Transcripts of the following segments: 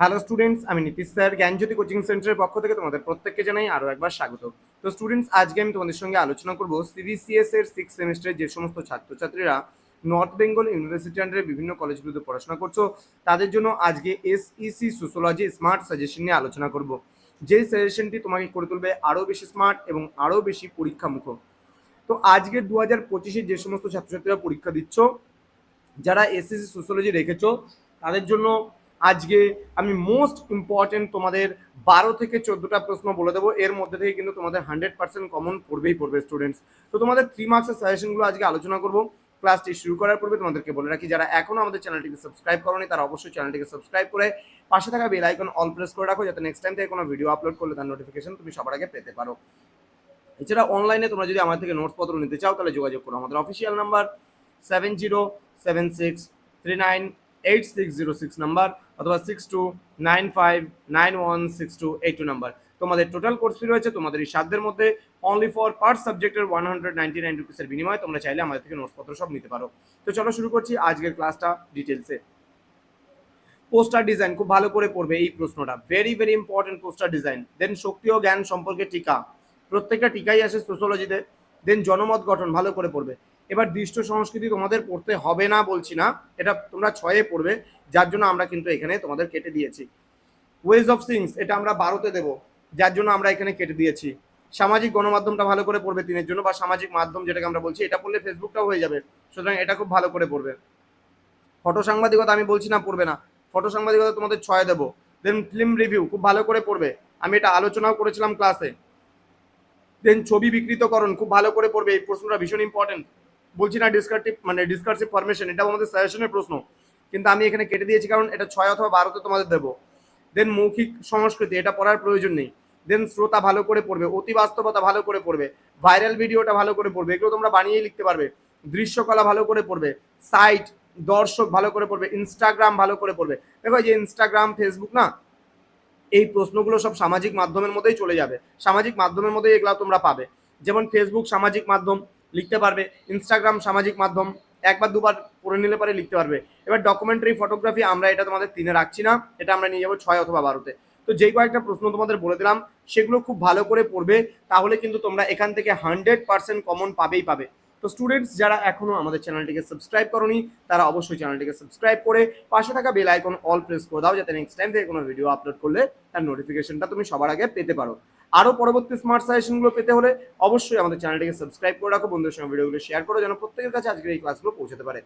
Hello students আমি Nitish sir, জ্ঞানজ্যোতি coaching সেন্টারের পক্ষ থেকে তোমাদের প্রত্যেককে জানাই আরও একবার স্বাগত। তো স্টুডেন্টস আজকে আমি তোমাদের সঙ্গে আলোচনা করব সিবিসিএস এর সিক্স সেমিস্টারের যে সমস্ত ছাত্রছাত্রীরা নর্থ বেঙ্গল ইউনিভার্সিটি আন্ডারে বিভিন্ন কলেজগুলোতে পড়াশোনা করছ, তাদের জন্য আজকে এসইসি সোশ্যোলজি স্মার্ট সাজেশন নিয়ে আলোচনা করব। যে সাজেশনটি তোমাকে করে তুলবে আরও বেশি স্মার্ট এবং আরও বেশি পরীক্ষামুখ তো আজকে দু হাজার পঁচিশে যে সমস্ত ছাত্রছাত্রীরা পরীক্ষা দিচ্ছ, যারা এসএসসি সোশ্যোলজি রেখেছো, তাদের জন্য আজকে আমি মোস্ট ইম্পর্টেন্ট তোমাদের বারো থেকে চোদ্দোটা প্রশ্ন বলে দেবো। এর মধ্যে থেকে কিন্তু তোমাদের হান্ড্রেড পার্সেন্ট কমন পড়বেই পড়বে স্টুডেন্টস তো তোমাদের থ্রি মার্কসের সাজেশনগুলো আজকে আলোচনা করব। ক্লাসটি শুরু করার পূর্বে তোমাদেরকে বলে রাখি, যারা এখনও আমাদের চ্যানেলটিকে সাবস্ক্রাইব করোনি, তারা অবশ্যই চ্যানেলটিকে সাবস্ক্রাইব করে পাশে থাকা বেল আইকন অল প্রেস করে রাখো, যাতে নেক্সট টাইম থেকে কোনো ভিডিও আপলোড করলে তার নোটিফিকেশন তুমি সবার আগে পেতে পারো। এছাড়া অনলাইনে তোমরা যদি আমার থেকে নোটস পত্র নিতে চাও, তাহলে যোগাযোগ করো আমাদের official number seven zero seven six three nine eight six zero six number অথবা six two nine five nine one six two eight two number তোমাদের টোটাল কোর্স ফি রয়েছে, তোমাদের এই সাধ্যের মধ্যে অনলি ফর পার সাবজেক্টের ওয়ান হান্ড্রেড নাইনটি নাইন রুপিসের বিনিময়ে তোমরা চাইলে আমাদের থেকে নোটস পত্র সব নিতে পারো। তো চলো শুরু করছি আজকের ক্লাসটা ডিটেলসে পোস্টার ডিজাইন খুব ভালো করে পড়বে এই প্রশ্নটা। Very very important poster design দেন শক্তি ও জ্ঞান সম্পর্কে টিকা। প্রত্যেকটা টিকাই আসে সোশ্যোলজিতে দেন জনমত গঠন ভালো করে পড়বে। এবার দৃষ্ট সংস্কৃতি তোমাদের পড়তে হবে না বলছি না, এটা তোমরা ছয়ে পড়বে, যার জন্য আমরা কিন্তু এখানে তোমাদের কেটে দিয়েছি। ওয়েজ অফ সিংস এটা আমরা বারোতে দেব, যার জন্য আমরা এখানে কেটে দিয়েছি। সামাজিক গণমাধ্যমটা ভালো করে পড়বে তিনের জন্য, বা সামাজিক মাধ্যম যেটাকে আমরা বলছি, এটা পড়লে ফেসবুকটাও হয়ে যাবে, সুতরাং এটা খুব ভালো করে পড়বে। ফটো সাংবাদিকতা আমি বলছি না, পড়বে না। ফটো সাংবাদিকতা তোমাদের ছয় দেবো। দেন ফিল্ম রিভিউ খুব ভালো করে পড়বে। আমি এটা আলোচনাও করেছিলাম ক্লাসে দেন ছবি বিকৃতকরণ, খুব ভালো করে পড়বে, এই প্রশ্নটা ভীষণ ইম্পর্টেন্ট বলছি না ডিসকার্টিভ মানে ডিসকার্সিভ ফরমেশন এটাও আমাদের সাজেশনের প্রশ্ন। কিন্তু আমি এখানে কেটে দিয়েছি কারণ এটা ছয় অথবা বারোতে তোমাদের দেবো। দেন মৌখিক সংস্কৃতি, এটা পড়ার প্রয়োজন নেই। দেন শ্রোতা ভালো করে পড়বে, অতি বাস্তবতা ভালো করে পড়বে ভাইরাল ভিডিওটা ভালো করে পড়বে, এগুলো তোমরা বানিয়েই লিখতে পারবে। দৃশ্যকলা ভালো করে পড়বে সাইট দর্শক ভালো করে পড়বে ইনস্টাগ্রাম ভালো করে পড়বে। দেখো যে ইনস্টাগ্রাম ফেসবুক না, এই প্রশ্নগুলো সব সামাজিক মাধ্যমের মধ্যেই চলে যাবে। সামাজিক মাধ্যমের মধ্যেই এগুলো তোমরা পাবে। যেমন ফেসবুক সামাজিক মাধ্যম লিখতে পারবে। ইনস্টাগ্রাম সামাজিক মাধ্যম, একবার দুবার পড়ে নিলে পারে লিখতে পারবে। এবার ডকুমেন্টারি ফটোগ্রাফি আমরা এটা তোমাদের তিনে রাখছি না, এটা আমরা নিয়ে যাব ছয় অথবা বারোতে। তো যেই কয়েকটা প্রশ্ন তোমাদের বলে দিলাম, সেগুলো খুব ভালো করে পড়বে, তাহলে কিন্তু তোমরা এখান থেকে হান্ড্রেড পার্সেন্ট কমন পাবেই পাবে। তো স্টুডেন্টস যারা এখনও আমাদের চ্যানেলটিকে সাবস্ক্রাইব করনি, তারা অবশ্যই চ্যানেলটিকে সাবস্ক্রাইব করে পাশে থাকা বেল আইকন অল প্রেস করে দাও, যাতে নেক্সট টাইম থেকে কোনো ভিডিও আপলোড করলে তার নোটিফিকেশনটা তুমি সবার আগে পেতে পারো। আরও পরবর্তী স্মার্ট সাজেশনগুলো পেতে হলে অবশ্যই আমাদের চ্যানেলটিকে সাবস্ক্রাইব করে রাখো, বন্ধুদের সঙ্গে ভিডিওগুলো শেয়ার করো যেন প্রত্যেকের কাছে আজকের এই ক্লাসগুলো পৌঁছাতে পারে।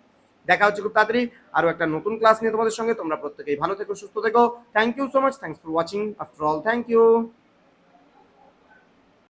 দেখা হচ্ছে খুব তাড়াতাড়ি আরও একটা নতুন ক্লাস নিয়ে তোমাদের সঙ্গে। তোমরা প্রত্যেকেই ভালো থেকো, সুস্থ থেকো। Thank you so much thanks for watching after all thank you